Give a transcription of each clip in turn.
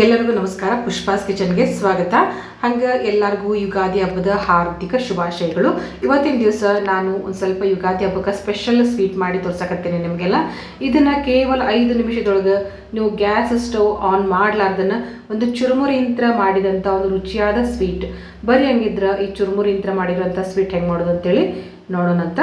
ಎಲ್ಲರಿಗೂ ನಮಸ್ಕಾರ. ಪುಷ್ಪಾಸ್ ಕಿಚನ್ಗೆ ಸ್ವಾಗತ. ಹಂಗೆ ಎಲ್ಲರಿಗೂ ಯುಗಾದಿ ಹಬ್ಬದ ಹಾರ್ದಿಕ ಶುಭಾಶಯಗಳು. ಇವತ್ತಿನ ದಿವಸ ನಾನು ಒಂದು ಸ್ವಲ್ಪ ಯುಗಾದಿ ಹಬ್ಬಕ್ಕೆ ಸ್ಪೆಷಲ್ ಸ್ವೀಟ್ ಮಾಡಿ ತೋರ್ಸಕತ್ತೇನೆ ನಿಮಗೆಲ್ಲ. ಇದನ್ನು ಕೇವಲ ಐದು ನಿಮಿಷದೊಳಗೆ ನೀವು ಗ್ಯಾಸ್ ಸ್ಟವ್ ಆನ್ ಮಾಡಲಾರ್ದನ್ನು ಒಂದು ಚುರುಮುರಿಯಂತ್ರ ಮಾಡಿದಂಥ ಒಂದು ರುಚಿಯಾದ ಸ್ವೀಟ್ ಬರೀ ಹಂಗಿದ್ರೆ ಈ ಚುರುಮುರಿಯಂತ್ರ ಮಾಡಿರೋಂಥ ಸ್ವೀಟ್ ಹೆಂಗೆ ಮಾಡೋದು ಅಂತೇಳಿ ನೋಡೋಣಂತ.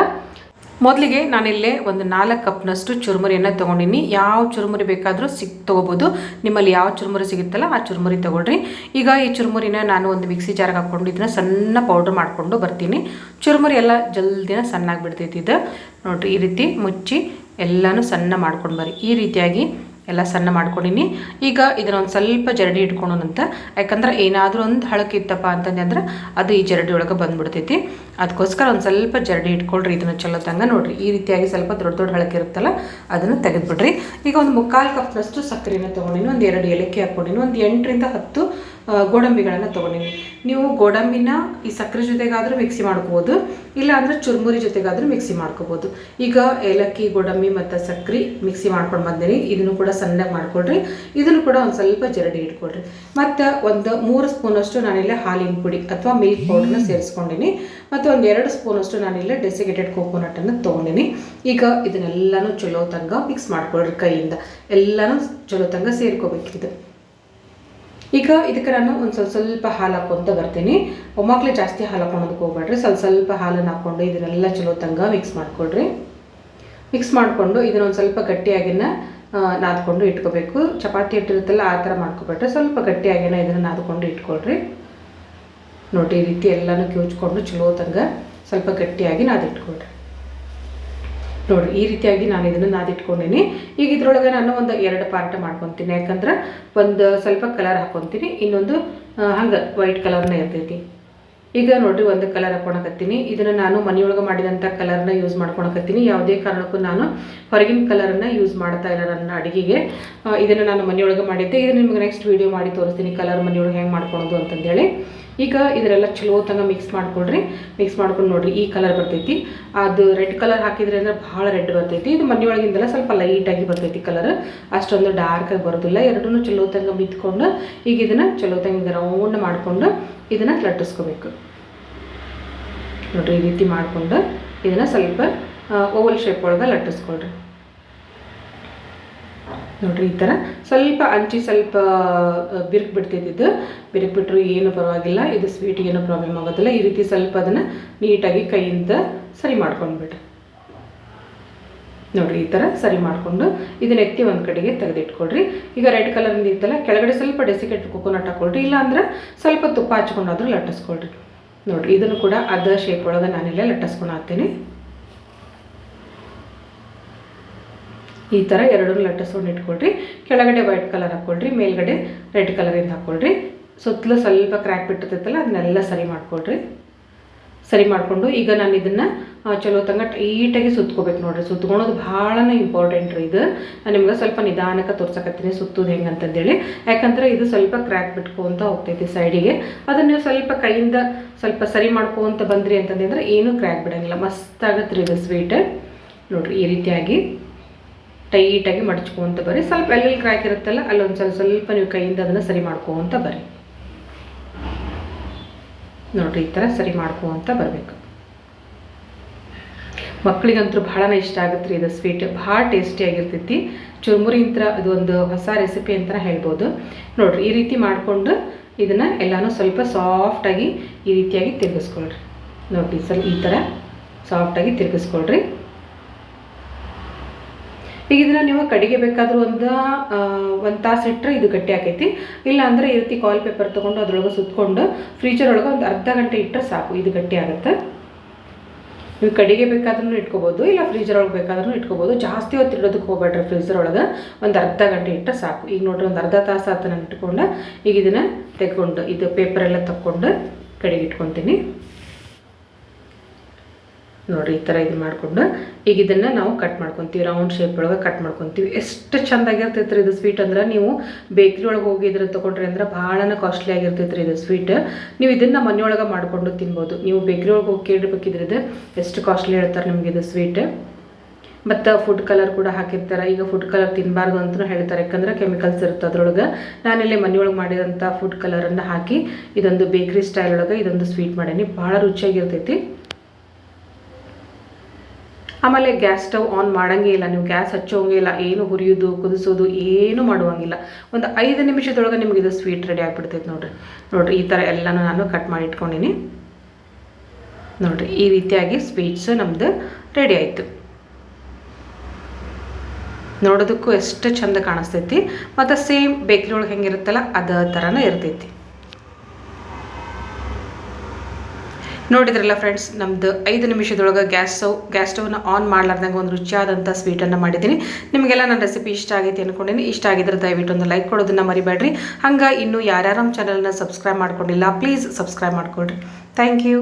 ಮೊದಲಿಗೆ ನಾನಿಲ್ಲೇ ಒಂದು ನಾಲ್ಕು ಕಪ್ನಷ್ಟು ಚುರುಮುರಿಯನ್ನು ತೊಗೊಂಡಿನಿ. ಯಾವ ಚುರುಮುರಿ ಬೇಕಾದರೂ ಸಿಕ್ ತೊಗೋಬೋದು. ನಿಮ್ಮಲ್ಲಿ ಯಾವ ಚುರುಮುರಿ ಸಿಗುತ್ತಲ್ಲ ಆ ಚುರುಮುರಿ ತೊಗೊಳ್ರಿ. ಈಗ ಈ ಚುರುಮುರಿನ ನಾನು ಒಂದು ಮಿಕ್ಸಿ ಜಾರ್ಗೆ ಹಾಕ್ಕೊಂಡು ಇದನ್ನ ಸಣ್ಣ ಪೌಡ್ರ್ ಮಾಡಿಕೊಂಡು ಬರ್ತೀನಿ. ಚುರುಮುರಿ ಎಲ್ಲ ಜಲ್ದಿನ ಸಣ್ಣಾಗಿ ಬಿಡ್ತೈತಿ ಇದು. ನೋಡಿರಿ ಈ ರೀತಿ ಮುಚ್ಚಿ ಎಲ್ಲನೂ ಸಣ್ಣ ಮಾಡ್ಕೊಂಡು ಬರ್ರಿ. ಈ ರೀತಿಯಾಗಿ ಎಲ್ಲ ಸಣ್ಣ ಮಾಡ್ಕೊಂಡಿನಿ. ಈಗ ಇದನ್ನ ಒಂದು ಸ್ವಲ್ಪ ಜರಡಿ ಇಟ್ಕೊಳೋಣಂತ ಯಾಕಂದ್ರೆ ಏನಾದರೂ ಒಂದು ಹಳಕಿತ್ತಪ್ಪ ಅಂತಂದ್ರೆ ಅದು ಈ ಜರಡಿ ಒಳಗೆ ಬಂದ್ಬಿಡ್ತೈತಿ. ಅದಕ್ಕೋಸ್ಕರ ಒಂದು ಸ್ವಲ್ಪ ಜರಡಿ ಇಟ್ಕೊಳ್ರಿ, ಇದನ್ನು ಚಲೋ ತಂಗ ನೋಡ್ರಿ. ಈ ರೀತಿಯಾಗಿ ಸ್ವಲ್ಪ ದೊಡ್ಡ ದೊಡ್ಡ ಹಳಕಿರುತ್ತಲ್ಲ ಅದನ್ನು ತೆಗೆದುಬಿಡ್ರಿ. ಈಗ ಒಂದು ಮುಕ್ಕಾಲು ಕಪ್ನಷ್ಟು ಸಕ್ಕರೆನ ತೊಗೊಂಡಿನಿ, ಒಂದು ಎರಡು ಏಲಕ್ಕಿ ಹಾಕ್ಕೊಂಡಿನಿ ಒಂದು ಎಂಟರಿಂದ ಹತ್ತು ಗೋಡಂಬಿಗಳನ್ನು ತೊಗೊಂಡಿನಿ. ನೀವು ಗೋಡಂಬಿನ ಈ ಸಕ್ಕರೆ ಜೊತೆಗಾದರೂ ಮಿಕ್ಸಿ ಮಾಡ್ಕೋಬೋದು, ಇಲ್ಲ ಅಂದರೆ ಚುರುಮುರಿ ಜೊತೆಗಾದರೂ ಮಿಕ್ಸಿ ಮಾಡ್ಕೋಬೋದು. ಈಗ ಏಲಕ್ಕಿ, ಗೋಡಂಬಿ ಮತ್ತು ಸಕ್ಕರೆ ಮಿಕ್ಸಿ ಮಾಡ್ಕೊಂಡು ಬಂದಿನಿ ಇದನ್ನು ಕೂಡ ಸಣ್ಣಗೆ ಮಾಡ್ಕೊಳ್ರಿ. ಇದನ್ನು ಕೂಡ ಒಂದು ಸ್ವಲ್ಪ ಜರಡಿ ಇಟ್ಕೊಳ್ರಿ. ಮತ್ತು ಒಂದು ಮೂರು ಸ್ಪೂನಷ್ಟು ನಾನಿಲ್ಲ ಹಾಲಿನ ಪುಡಿ ಅಥವಾ ಮಿಲ್ಕ್ ಪೌಡ್ರನ್ನ ಸೇರಿಸ್ಕೊಂಡಿನಿ. ಮತ್ತು ಒಂದು ಎರಡು ಸ್ಪೂನಷ್ಟು ನಾನಿಲ್ಲ ಡೆಸಿಗೇಟೆಡ್ ಕೋಕೋನಟನ್ನು ತೊಗೊಂಡಿನಿ. ಈಗ ಇದನ್ನೆಲ್ಲನೂ ಚಲೋ ತಂಗ ಮಿಕ್ಸ್ ಮಾಡ್ಕೊಳ್ರಿ ಕೈಯಿಂದ. ಎಲ್ಲನೂ ಚಲೋ ತಂಗ ಸೇರ್ಕೋಬೇಕಿದು ಈಗ ಇದಕ್ಕೆ ನಾನು ಒಂದು ಸ್ವಲ್ಪ ಸ್ವಲ್ಪ ಹಾಲು ಹಾಕ್ಕೊಂತ ಬರ್ತೀನಿ. ಒಮ್ಮಕ್ಲೆ ಜಾಸ್ತಿ ಹಾಲು ಹಾಕೊಳೋದಕ್ಕೆ ಹೋಗ್ಬೇಡ್ರಿ. ಸ್ವಲ್ಪ ಸ್ವಲ್ಪ ಹಾಲನ್ನು ಹಾಕ್ಕೊಂಡು ಇದನ್ನೆಲ್ಲ ಚಲೋ ತಂಗ ಮಿಕ್ಸ್ ಮಾಡಿಕೊಡ್ರಿ. ಮಿಕ್ಸ್ ಮಾಡಿಕೊಂಡು ಇದನ್ನ ಒಂದು ಸ್ವಲ್ಪ ಗಟ್ಟಿಯಾಗಿನ ನಾದ್ಕೊಂಡು ಇಟ್ಕೋಬೇಕು. ಚಪಾತಿ ಇಟ್ಟಿರುತ್ತಲ್ಲ ಆ ಥರ ಮಾಡ್ಕೊಬೇಡ್ರಿ. ಸ್ವಲ್ಪ ಗಟ್ಟಿಯಾಗಿನ ಇದನ್ನು ನಾದ್ಕೊಂಡು ಇಟ್ಕೊಳ್ರಿ ನೋಡಿ ಈ ರೀತಿ ಎಲ್ಲನೂ ಕಿವುಚ್ಕೊಂಡು ಚಲೋ ತಂಗ ಸ್ವಲ್ಪ ಗಟ್ಟಿಯಾಗಿ ನಾದಿಟ್ಕೊಳ್ರಿ ನೋಡಿರಿ ಈ ರೀತಿಯಾಗಿ ನಾನು ಇದನ್ನು ನಾದಿಟ್ಕೊಂಡಿನಿ. ಈಗ ಇದ್ರೊಳಗೆ ನಾನು ಒಂದು ಎರಡು ಪಾರ್ಟ್ ಮಾಡ್ಕೊತೀನಿ. ಯಾಕಂದ್ರೆ ಒಂದು ಸ್ವಲ್ಪ ಕಲರ್ ಹಾಕ್ಕೊತೀನಿ ಇನ್ನೊಂದು ಹಂಗೆ ವೈಟ್ ಕಲರ್ನ ಇರ್ತೈತಿ. ಈಗ ನೋಡಿರಿ, ಒಂದು ಕಲರ್ ಹಾಕೊಳಕತ್ತೀನಿ ಇದನ್ನು ನಾನು ಮನೆಯೊಳಗೆ ಮಾಡಿದಂಥ ಕಲರ್ನ ಯೂಸ್ ಮಾಡ್ಕೊಳಕತ್ತೀನಿ ಯಾವುದೇ ಕಾರಣಕ್ಕೂ ನಾನು ಹೊರಗಿನ ಕಲರನ್ನು ಯೂಸ್ ಮಾಡ್ತಾ ಇಲ್ಲ ನನ್ನ ಅಡುಗೆಗೆ. ಇದನ್ನು ನಾನು ಮನೆಯೊಳಗೆ ಮಾಡಿದ್ದೆ. ಇದು ನಿಮ್ಗೆ ನೆಕ್ಸ್ಟ್ ವೀಡಿಯೋ ಮಾಡಿ ತೋರಿಸ್ತೀನಿ ಕಲರ್ ಮನೆಯೊಳಗೆ ಹೆಂಗೆ ಮಾಡ್ಕೊಳೋದು ಅಂತಂದೇಳಿ. ಈಗ ಇದರೆಲ್ಲ ಚಲೋ ಮಿಕ್ಸ್ ಮಾಡ್ಕೊಳ್ರಿ. ಮಿಕ್ಸ್ ಮಾಡ್ಕೊಂಡು ನೋಡ್ರಿ, ಈ ಕಲರ್ ಬರ್ತೈತಿ. ಅದು ರೆಡ್ ಕಲರ್ ಹಾಕಿದ್ರೆ ಅಂದ್ರೆ ಭಾಳ ರೆಡ್ ಬರ್ತೈತಿ. ಇದು ಮನೆಯೊಳಗಿಂದೆಲ್ಲ ಸ್ವಲ್ಪ ಲೈಟಾಗಿ ಬರ್ತೈತಿ ಕಲರ್ ಅಷ್ಟೊಂದು ಡಾರ್ಕಾಗಿ ಬರೋದಿಲ್ಲ. ಎರಡೂ ಚಲೋ ಬಿತ್ಕೊಂಡು, ಈಗ ಇದನ್ನು ಚಲೋ ರೌಂಡ್ ಮಾಡಿಕೊಂಡು ಇದನ್ನು ಲಟ್ಟಿಸ್ಕೋಬೇಕು. ನೋಡ್ರಿ, ಈ ರೀತಿ ಮಾಡಿಕೊಂಡು ಇದನ್ನು ಸ್ವಲ್ಪ ಓವಲ್ ಶೇಪ್ ಒಳಗೆ ಲಟ್ಟಿಸ್ಕೊಳ್ರಿ. ನೋಡ್ರಿ ಈ ಥರ ಸ್ವಲ್ಪ ಅಂಚಿ ಸ್ವಲ್ಪ ಬಿರುಕು ಬಿಡ್ತೈತಿ ಇದು ಬಿರುಕು ಬಿಟ್ಟರು ಏನು ಪರವಾಗಿಲ್ಲ. ಇದು ಸ್ವೀಟ್ ಏನೂ ಪ್ರಾಬ್ಲಮ್ ಆಗೋದಿಲ್ಲ. ಈ ರೀತಿ ಸ್ವಲ್ಪ ಅದನ್ನು ನೀಟಾಗಿ ಕೈಯಿಂದ ಸರಿ ಮಾಡ್ಕೊಂಡ್ಬಿಡ್ರಿ. ನೋಡಿರಿ ಈ ಥರ ಸರಿ ಮಾಡಿಕೊಂಡು ಇದನ್ನ ಎತ್ತಿ ಒಂದು ಕಡೆಗೆ ತೆಗೆದಿಟ್ಕೊಳ್ರಿ. ಈಗ ರೆಡ್ ಕಲರಿಂದ ಇತ್ತಲ್ಲ, ಕೆಳಗಡೆ ಸ್ವಲ್ಪ ಡೆಸಿಕೆಟ್ ಕೊಕೊನಟ್ ಹಾಕೊಳ್ರಿ. ಇಲ್ಲಾಂದ್ರೆ ಸ್ವಲ್ಪ ತುಪ್ಪ ಹಚ್ಕೊಂಡಾದ್ರೂ ಲಟ್ಟಿಸ್ಕೊಳ್ರಿ. ನೋಡ್ರಿ, ಇದನ್ನು ಕೂಡ ಅದ ಶೇಪ್ ಒಳಗೆ ನಾನೆಲ್ಲ ಲಟ್ಟಿಸ್ಕೊಂಡು ಹಾಕ್ತೀನಿ. ಈ ಥರ ಎರಡನ್ನೂ ಲಟ್ಟಿಸ್ಕೊಂಡು ಇಟ್ಕೊಳ್ರಿ. ಕೆಳಗಡೆ ವೈಟ್ ಕಲರ್ ಹಾಕ್ಕೊಳ್ರಿ ಮೇಲ್ಗಡೆ ರೆಡ್ ಕಲರಿಂದ ಹಾಕ್ಕೊಳ್ರಿ ಸುತ್ತಲೂ ಸ್ವಲ್ಪ ಕ್ರ್ಯಾಕ್ ಬಿಟ್ಟಿರ್ತೈತಲ್ಲ, ಅದನ್ನೆಲ್ಲ ಸರಿ ಮಾಡ್ಕೊಳ್ರಿ. ಸರಿ ಮಾಡಿಕೊಂಡು ಈಗ ನಾನು ಇದನ್ನು ಚಲೋ ತಂಗ ಟೈಟಾಗಿ ಸುತ್ಕೋಬೇಕು ನೋಡ್ರಿ. ಸುತ್ಕೊಳೋದು ಭಾಳನೇ ಇಂಪಾರ್ಟೆಂಟ್ ರೀ ಇದು. ನಾನು ನಿಮ್ಗೆ ಸ್ವಲ್ಪ ನಿಧಾನಕ್ಕೆ ತೋರ್ಸಕತ್ತೀನಿ ಸುತ್ತೋದು ಹೆಂಗೆ ಅಂತಂದೇಳಿ. ಯಾಕಂದ್ರೆ ಇದು ಸ್ವಲ್ಪ ಕ್ರ್ಯಾಕ್ ಬಿಟ್ಕೊಂತ ಹೋಗ್ತೈತಿ ಸೈಡಿಗೆ. ಅದನ್ನು ನೀವು ಸ್ವಲ್ಪ ಕೈಯಿಂದ ಸ್ವಲ್ಪ ಸರಿ ಮಾಡ್ಕೊತ ಬಂದ್ರಿ ಅಂತಂದ್ರೆ ಏನೂ ಕ್ರ್ಯಾಕ್ ಬಿಡೋಂಗಿಲ್ಲ. ಮಸ್ತ್ ಆಗತ್ತೆ ರೀ ಇದು ಸ್ವೀಟ್. ನೋಡಿರಿ ಈ ರೀತಿಯಾಗಿ. ಟೈಟಾಗಿ ಮಡಚ್ಕೊಂತ ಬರ್ರಿ. ಸ್ವಲ್ಪ ಎಲ್ಲೆಲ್ಲಿ ಕ್ರ್ಯಾಕ್ ಇರುತ್ತಲ್ಲ, ಅಲ್ಲೊಂದು ಸ್ವಲ್ಪ ಸ್ವಲ್ಪ ನೀವು ಕೈಯಿಂದ ಅದನ್ನು ಸರಿ ಮಾಡ್ಕೊಂತ ಬರ್ರಿ. ನೋಡ್ರಿ, ಈ ಥರ ಸರಿ ಮಾಡ್ಕೊಂತ ಬರಬೇಕು. ಮಕ್ಕಳಿಗಂತೂ ಭಾಳ ಇಷ್ಟ ಆಗುತ್ತೆ ರೀ ಇದು ಸ್ವೀಟ್. ಭಾಳ ಟೇಸ್ಟಿಯಾಗಿರ್ತೈತಿ ಚುರುಮುರಿ ಅಂತ ಇದು ಒಂದು ಹೊಸ ರೆಸಿಪಿ ಅಂತ ಹೇಳ್ಬೋದು. ನೋಡ್ರಿ, ಈ ರೀತಿ ಮಾಡಿಕೊಂಡು ಇದನ್ನು ಎಲ್ಲನೂ ಸ್ವಲ್ಪ ಸಾಫ್ಟಾಗಿ ಈ ರೀತಿಯಾಗಿ ತಿರುಗಿಸ್ಕೊಳ್ರಿ. ನೋಡ್ರಿ ಸ್ವಲ್ಪ ಈ ಥರ ಸಾಫ್ಟಾಗಿ ತಿರುಗಿಸ್ಕೊಳ್ರಿ. ಈಗ ಇದನ್ನ ನೀವು ಕಡೆಗೆ ಬೇಕಾದರೂ ಒಂದು ಒಂದು ತಾಸು ಇಟ್ಟರೆ ಇದು ಗಟ್ಟಿ ಆಕೈತಿ. ಇಲ್ಲ ಅಂದ್ರೆ ಈ ರೀತಿ ಕಾಲ್ ಪೇಪರ್ ತೊಗೊಂಡು ಅದ್ರೊಳಗೆ ಸುತ್ಕೊಂಡು ಫ್ರೀಜರ್ ಒಳಗೆ ಒಂದು ಅರ್ಧ ಗಂಟೆ ಇಟ್ಟರೆ ಸಾಕು, ಇದು ಗಟ್ಟಿ ಆಗುತ್ತೆ. ನೀವು ಕಡೆಗೆ ಬೇಕಾದ್ರೂ ಇಟ್ಕೋಬೋದು, ಇಲ್ಲ ಫ್ರೀಜರ್ ಒಳಗೆ ಬೇಕಾದ್ರೂ ಇಟ್ಕೋಬೋದು. ಜಾಸ್ತಿ ಹೊತ್ತು ಇಡೋದಕ್ಕೆ ಹೋಗ್ಬೇಡ್ರಿ ಫ್ರೀಜರ್ ಒಳಗೆ, ಒಂದು ಅರ್ಧ ಗಂಟೆ ಇಟ್ಟರೆ ಸಾಕು. ಈಗ ನೋಡ್ರಿ ಒಂದು ಅರ್ಧ ತಾಸು ಆತ ಇಟ್ಕೊಂಡು, ಈಗ ಇದನ್ನು ತೆಗೊಂಡು ಇದು ಪೇಪರೆಲ್ಲ ತಕ್ಕೊಂಡು ಕಡೆಗೆ ಇಟ್ಕೊತೀನಿ. ನೋಡ್ರಿ ಈ ಥರ ಇದು ಮಾಡಿಕೊಂಡು ಈಗ ಇದನ್ನು ನಾವು ಕಟ್ ಮಾಡ್ಕೊತೀವಿ. ರೌಂಡ್ ಶೇಪ್ ಒಳಗೆ ಕಟ್ ಮಾಡ್ಕೊತೀವಿ. ಎಷ್ಟು ಚೆಂದಾಗಿರ್ತೈತೆ ರೀ ಇದು ಸ್ವೀಟ್ ಅಂದ್ರೆ, ನೀವು ಬೇಕ್ರಿ ಒಳಗೆ ಹೋಗಿ ಇದ್ರ ತೊಗೊಂಡ್ರಿ ಅಂದ್ರೆ ಭಾಳ ಕಾಸ್ಟ್ಲಿ ಆಗಿರ್ತೈತೆ ರೀ ಇದು ಸ್ವೀಟ್ ನೀವು ಇದನ್ನು ಮನೆಯೊಳಗೆ ಮಾಡಿಕೊಂಡು ತಿನ್ಬೋದು. ನೀವು ಬೇಕ್ರಿ ಒಳಗೆ ಹೋಗಿ ಕೇಳಿರ್ಬೇಕಿದ್ರೆ ಇದು ಎಷ್ಟು ಕಾಸ್ಟ್ಲಿ ಹೇಳ್ತಾರೆ ನಿಮ್ಗೆ ಇದು ಸ್ವೀಟ್ ಮತ್ತು ಫುಡ್ ಕಲರ್ ಕೂಡ ಹಾಕಿರ್ತಾರೆ. ಈಗ ಫುಡ್ ಕಲರ್ ತಿನ್ನಬಾರ್ದು ಅಂತಲೂ ಹೇಳ್ತಾರೆ. ಯಾಕಂದ್ರೆ ಕೆಮಿಕಲ್ಸ್ ಇರುತ್ತೆ ಅದ್ರೊಳಗೆ. ನಾನಿಲ್ಲಿ ಮನೆಯೊಳಗೆ ಮಾಡಿದಂಥ ಫುಡ್ ಕಲರನ್ನು ಹಾಕಿ ಇದೊಂದು ಬೇಕ್ರಿ ಸ್ಟೈಲ್ ಒಳಗೆ ಇದೊಂದು ಸ್ವೀಟ್ ಮಾಡೀನಿ. ಭಾಳ ರುಚಿಯಾಗಿರ್ತೈತಿ. ಆಮೇಲೆ ಗ್ಯಾಸ್ ಸ್ಟವ್ ಆನ್ ಮಾಡೋಂಗೇ ಇಲ್ಲ, ನೀವು ಗ್ಯಾಸ್ ಹಚ್ಚೋಂಗೇ ಇಲ್ಲ, ಏನು ಹುರಿಯೋದು, ಕುದಿಸೋದು, ಏನು ಮಾಡುವಂಗಿಲ್ಲ. ಒಂದು ಐದು ನಿಮಿಷದೊಳಗೆ ನಿಮ್ಗೆ ಇದು ಸ್ವೀಟ್ ರೆಡಿ ಆಗಿಬಿಡ್ತೈತೆ ನೋಡ್ರಿ. ನೋಡ್ರಿ, ಈ ಥರ ಎಲ್ಲನೂ ನಾನು ಕಟ್ ಮಾಡಿ ಇಟ್ಕೊಂಡಿನಿ. ನೋಡ್ರಿ, ಈ ರೀತಿಯಾಗಿ ಸ್ವೀಟ್ಸ್ ನಮ್ಮದು ರೆಡಿ ಆಯಿತು. ನೋಡೋದಕ್ಕೂ ಎಷ್ಟು ಚಂದ ಕಾಣಿಸ್ತೈತಿ. ಮತ್ತು ಸೇಮ್ ಬೇಕ್ರಿ ಒಳಗೆ ಹೆಂಗಿರುತ್ತಲ್ಲ, ಅದೇ ಥರನೇ ಇರ್ತೈತಿ. ನೋಡಿದ್ರಲ್ಲ ಫ್ರೆಂಡ್ಸ್ ನಮ್ಮದು ಐದು ನಿಮಿಷದೊಳಗೆ ಗ್ಯಾಸ್ ಸ್ಟವ್ ಗ್ಯಾಸ್ ಸ್ಟವ್ನ ಆನ್ ಮಾಡ್ಲಾರ್ದಂಗೆ ಒಂದು ರುಚಿಯಾದಂಥ ಸ್ವೀಟನ್ನು ಮಾಡಿದ್ದೀನಿ. ನಿಮಗೆಲ್ಲ ನನ್ನ ರೆಸಿಪಿ ಇಷ್ಟ ಆಗೈತಿ ಅಂದ್ಕೊಂಡಿನಿ ಇಷ್ಟ ಆಗಿದ್ರೆ ದಯವಿಟ್ಟು ಒಂದು ಲೈಕ್ ಕೊಡೋದನ್ನು ಮರಿಬೇಡ್ರಿ. ಹಂಗೆ ಇನ್ನೂ ಯಾರ್ಯಾರು ನಮ್ಮ ಚಾನಲ್ನ ಸಬ್ಸ್ಕ್ರೈಬ್ ಮಾಡ್ಕೊಂಡಿಲ್ಲ ಪ್ಲೀಸ್ ಸಬ್ಸ್ಕ್ರೈಬ್ ಮಾಡ್ಕೊಳ್ರಿ. Thank you